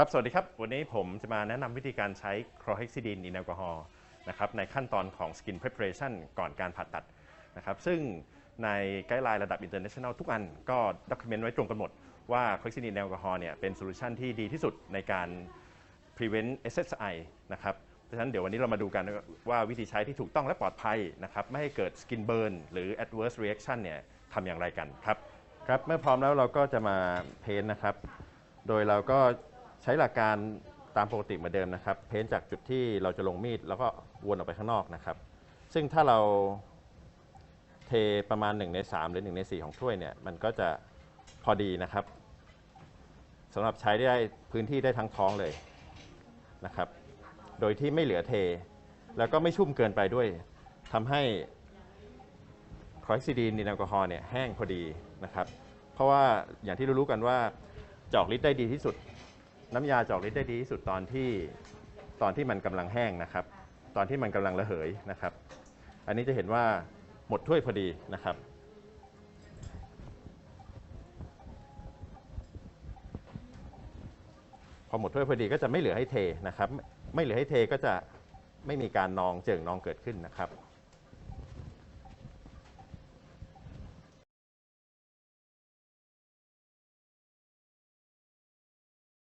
ครับ สวัสดีครับ วันนี้ผมจะมาแนะนำวิธีการใช้คลอเฮกซิดีนอินแอลกอฮอล์นะครับในขั้นตอนของ Skin Preparation ก่อนการผ่าตัดนะครับ ซึ่งในไกด์ไลน์ระดับ International ทุกอันก็ด็อกิเมนต์ไว้ตรงกันหมด ว่าคลอเฮกซิดีนอินแอลกอฮอล์เนี่ยเป็นโซลูชันที่ดีที่สุดในการ prevent SSI นะครับเพราะฉะนั้นเดี๋ยววันนี้เรามาดูกันว่าวิธีใช้ที่ถูกต้องและปลอดภัยนะครับไม่ให้เกิด skin burn หรือ adverse reaction เนี่ยทำอย่างไรกันครับครับ เมื่อพร้อมแล้วเราก็จะมาเพ้นนะครับ โดยเราก็ ใช้หลักการตามปกติเหมือนเดิมนะครับ เพ้นท์จากจุดที่เราจะลงมีด แล้วก็วนออกไปข้างนอกนะครับ ซึ่งถ้าเราเทประมาณ 1 ใน 3 หรือ 1 ใน 4 ของถ้วยเนี่ยมันก็จะพอดีนะครับสำหรับใช้ได้พื้นที่ได้ทั้งท้องเลยนะครับ โดยที่ไม่เหลือเท แล้วก็ไม่ชุ่มเกินไปด้วยทำให้คลอริซิดีนในแอลกอฮอล์เนี่ยแห้งพอดีนะครับ เพราะว่าอย่างที่รู้ๆกันว่าจอกฤทธิ์ได้ดีที่สุด น้ำยาจอกฤทธิ์ได้ดีที่สุดตอนที่ตอนที่มันกำลังแห้งนะครับ ตอนที่มันกำลังระเหยนะครับ อันนี้จะเห็นว่าหมดถ้วยพอดีนะครับ พอหมดถ้วยพอดีก็จะไม่เหลือให้เทนะครับ ไม่ไม่เหลือให้เทก็จะไม่มีการนองเจิ่งนองเกิดขึ้นนะครับ